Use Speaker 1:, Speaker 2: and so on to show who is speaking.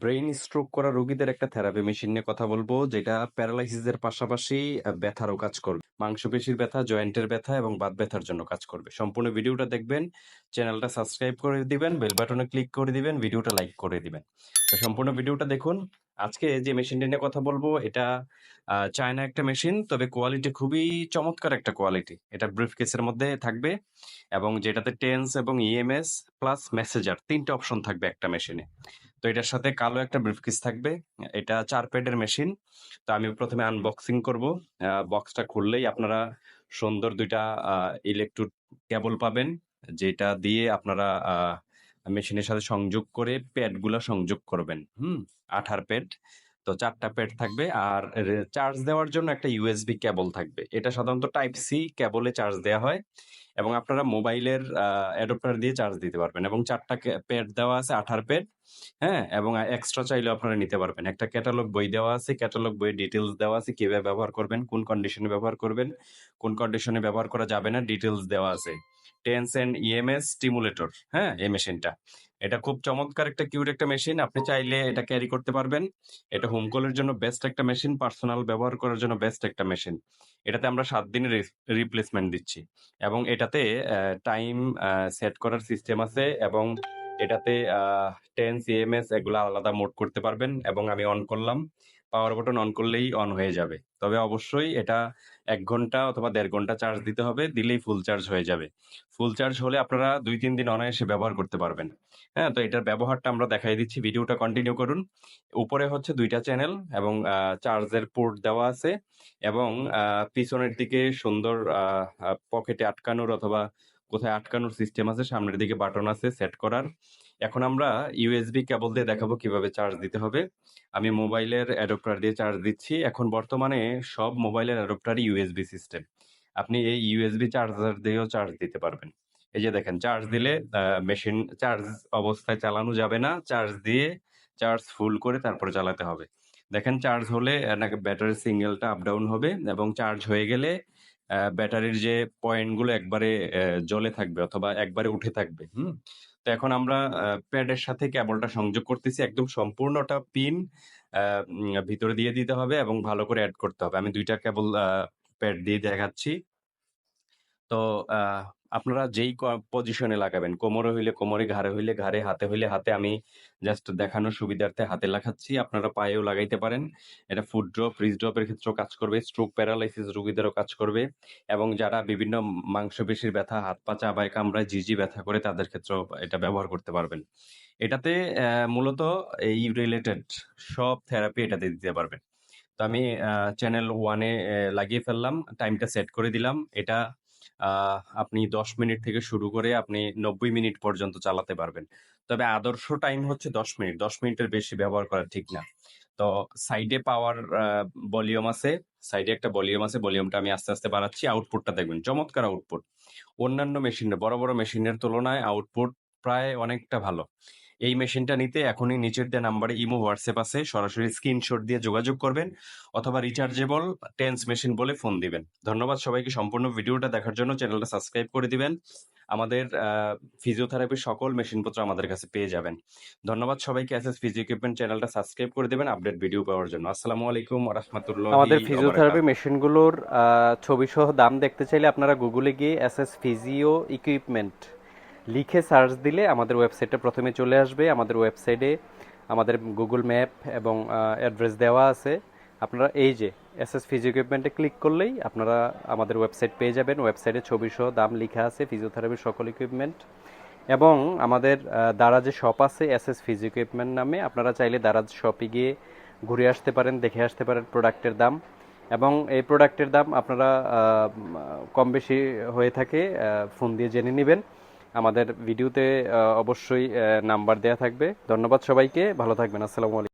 Speaker 1: Brain stroke করা রোগীদের একটা থেরাপি মেশিন নিয়ে কথা বলব যেটা প্যারালাইসিসের পাশাপাশি ব্যথারও কাজ করবে। মাংসপেশির ব্যথা, জয়েন্টের ব্যথা এবং বাত ব্যথার জন্য কাজ করবে। সম্পূর্ণ ভিডিওটা দেখবেন, চ্যানেলটা সাবস্ক্রাইব করে দিবেন, বেল বাটনে ক্লিক করে দিবেন, ভিডিওটা লাইক করে দিবেন। তো সম্পূর্ণ ভিডিওটা দেখুন। আজকে যে মেশিনটা নিয়ে কথা বলব এটা চায়না একটা মেশিন তবে কোয়ালিটি খুবই চমৎকার একটা কোয়ালিটি। এটা ব্রিফকেসের মধ্যে থাকবে এবং যেটাতে টেন্স এবং ইএমএস প্লাস মেসেজার ৩ টা অপশন থাকবে একটা মেশিনে। তো এটার সাথে কালো একটা ব্রিফকেস থাকবে। এটা চার প্যাডের মেশিন। তো আমি প্রথমে আনবক্সিং করব। বক্সটা খুললেই আপনারা সুন্দর ২ টা আ ইলেকট্রোড কেবল পাবেন। যেটা দিয়ে আপনারা মেশিনের সাথে সংযোগ করে প্যাডগুলো সংযোগ করবেন। হুম? আঠার প্যাড। তো ৪ টা প্যাড থাকবে আর চার্জ দেওয়ার জন্য একটা ইউএসবি কেবল থাকবে। এটা সাধারণত টাইপ সি কেবলে চার্জ দেওয়া হয় এবং আপনারা মোবাইলের অ্যাডপ্টার দিয়ে চার্জ দিতে পারবেন এবং ৪ টা প্যাড দেওয়া আছে আঠার প্যাড। হ্যাঁ? এবং এক্সট্রা চাইলেও আপনারা নিতে পারবেন। একটা ক্যাটালগ বই দেওয়া আছে। ক্যাটালগ বইয়ে ডিটেলস দেওয়া আছে কীভাবে ব্যবহার করবেন, কোন কন্ডিশনে ব্যবহার করবেন, কোন কন্ডিশনে ব্যবহার করা যাবে না ডিটেলস দেওয়া আছে। টেন্স ইএমএস স্টিমুলেটর, হ্যাঁ? এই মেশিনটা। এটা খুব চমৎকার একটা কিউট একটা মেশিন। আপনি চাইলে এটা ক্যারি করতে পারবেন। এটা হোম কলের জন্য বেস্ট একটা মেশিন, পার্সোনাল ব্যবহার করার জন্য বেস্ট একটা মেশিন। এটাতে আমরা ৭ দিনের রিপ্লেসমেন্ট দিচ্ছি এবং এটাতে টাইম সেট করার সিস্টেম আছে এবং এটাতে টেন্স, ইএমএস এগুলা আলাদা মোড করতে পারবেন এবং আমি অন করলাম। পাওয়ার বাটন অন করলেই অন হয়ে যাবে। তবে অবশ্যই এটা এক ঘণ্টা অথবা দেড় ঘণ্টা চার্জ দিতে হবে। দিলেই ফুল চার্জ হয়ে যাবে। ফুল চার্জ হলে আপনারা ২-৩ দিন অনায়াসে ব্যবহার করতে পারবেন। হ্যাঁ? তো এটার ব্যবহারটা আমরা দেখাই দিচ্ছি। ভিডিওটা কন্টিনিউ করুন। উপরে হচ্ছে দুইটা চ্যানেল এবং চার্জের পোর্ট দেওয়া আছে এবং পিছনের দিকে সুন্দর পকেটে আটকানোর অথবা কোথায় আটকানোর সিস্টেম আছে। সামনের দিকে বাটন আছে সেট করার। এখন আমরা ইউএসবি কেবল দিয়ে দেখাবো কীভাবে চার্জ দিতে হবে। আমি মোবাইলের অ্যাডপ্টার দিয়ে চার্জ দিচ্ছি। এখন বর্তমানে সব মোবাইলের অ্যাডপ্টারই ইউএসবি সিস্টেম। আপনি এই ইউএসবি চার্জার দিয়েও চার্জ দিতে পারবেন। এই যে দেখেন চার্জ দিলে মেশিন চার্জ অবস্থায় চালানো যাবে না। চার্জ দিয়ে চার্জ ফুল করে তারপরে চালাতে হবে। দেখেন চার্জ হলে ব্যাটারির সিগন্যালটা আপ ডাউন হবে এবং চার্জ হয়ে গেলে ব্যাটারির যে পয়েন্টগুলো একবারে জ্বলে থাকবে অথবা একবারে উঠে থাকবে। হুম? তো এখন আমরা প্যাডের সাথে ক্যাবলটা সংযোগ করতেছি। একদম সম্পূর্ণটা পিন ভিতরে দিয়ে দিতে হবে এবং ভালো করে অ্যাড করতে হবে। আমি ২ টা কেবল প্যাড দিয়ে দেখাচ্ছি। তো আপনারা যেই পজিশনে লাগাবেন, কোমরে হইলে কোমরে, ঘাড়ে হইলে ঘাড়ে, হাতে হইলে হাতে আমি জাস্ট দেখানোর সুবিধার্থে হাতে লাগাচ্ছি। আপনারা পায়েও লাগাইতে পারেন। এটা ফুট ড্রপ, রিজ ড্রপের ক্ষেত্রেও কাজ করবে। স্ট্রোক প্যারালাইসিস রোগীদেরও কাজ করবে এবং যারা বিভিন্ন মাংসপেশির ব্যথা, হাত পা চাবায় কামড়ায়, জিজি ব্যথা করে তাদের ক্ষেত্রেও এটা ব্যবহার করতে পারবেন। এটাতে মূলত এই রিলেটেড সব থেরাপি এটাতে দিতে পারবেন। তো আমি চ্যানেল 1 এ এ লাগিয়ে ফেললাম। টাইমটা সেট করে দিলাম। এটা আপনি ১০ মিনিট থেকে শুরু করে আপনি ৯০ মিনিট পর্যন্ত চালাতে পারবেন। তবে আদর্শ টাইম হচ্ছে ১০ মিনিট। ১০ মিনিটের বেশি ব্যবহার করা ঠিক না। তো সাইডে পাওয়ার ভলিউম আছে। সাইডে একটা ভলিউম আছে। ভলিউমটা আমি আস্তে, আস্তে বাড়াচ্ছি। আউটপুটটা দেখবেন। চমৎকার আউটপুট। অন্যান্য মেশিনের বড়, বড় মেশিনের তুলনায় আউটপুট প্রায় অনেকটা ভালো। এই মেশিনটা নিতে এখনই নিচের দেয়া নাম্বারে ইমো, হোয়াটসঅ্যাপ আছে। সরাসরি স্ক্রিনশট দিয়ে যোগাযোগ করবেন অথবা রিচার্জেবল টেন্স মেশিন বলে ফোন দিবেন। ধন্যবাদ সবাইকে সম্পূর্ণ ভিডিওটা দেখার জন্য। চ্যানেলটা সাবস্ক্রাইব করে দিবেন। আমাদের ফিজিওথেরাপির সকল মেশিনপত্র আমাদের কাছে পেয়ে যাবেন। ধন্যবাদ সবাইকে এসএস ফিজিও ইকুইপমেন্ট চ্যানেলটা সাবস্ক্রাইব করে দেবেন আপডেট ভিডিও পাওয়ার জন্য। আসসালামু আলাইকুম রাহমাতুল্লাহি
Speaker 2: আমাদের ফিজিওথেরাপি। মেশিনগুলোর ছবি সহ দাম দেখতে চাইলে আপনারা গুগলে গিয়ে এসএস ফিজিও ইকুইপমেন্ট লিখে সার্চ দিলে আমাদের ওয়েবসাইটটা প্রথমে চলে আসবে। আমাদের ওয়েবসাইটে আমাদের গুগল ম্যাপ এবং অ্যাড্রেস দেওয়া আছে। আপনারা এই যে এসএস ফিজিও ইকুইপমেন্টে ক্লিক করলেই আপনারা আমাদের ওয়েবসাইট পেয়ে যাবেন। ওয়েবসাইটে ছবিসহ দাম লিখা আছে ফিজিওথেরাপির সকল ইকুইপমেন্ট এবং আমাদের আ দারাজে শপ আছে এসএস ফিজিও ইকুইপমেন্ট নামে। আপনারা চাইলে দারাজ শপে গিয়ে ঘুরে আসতে পারেন, দেখে আসতে পারেন প্রোডাক্টের দাম এবং এই প্রোডাক্টের দাম আপনারা কম বেশি হয়ে থাকে ফোন দিয়ে জেনে নিবেন। আমাদের ভিডিওতে অবশ্যই নাম্বার দেয়া থাকবে। ধন্যবাদ সবাইকে। ভালো থাকবেন। আসসালামু আলাইকুম।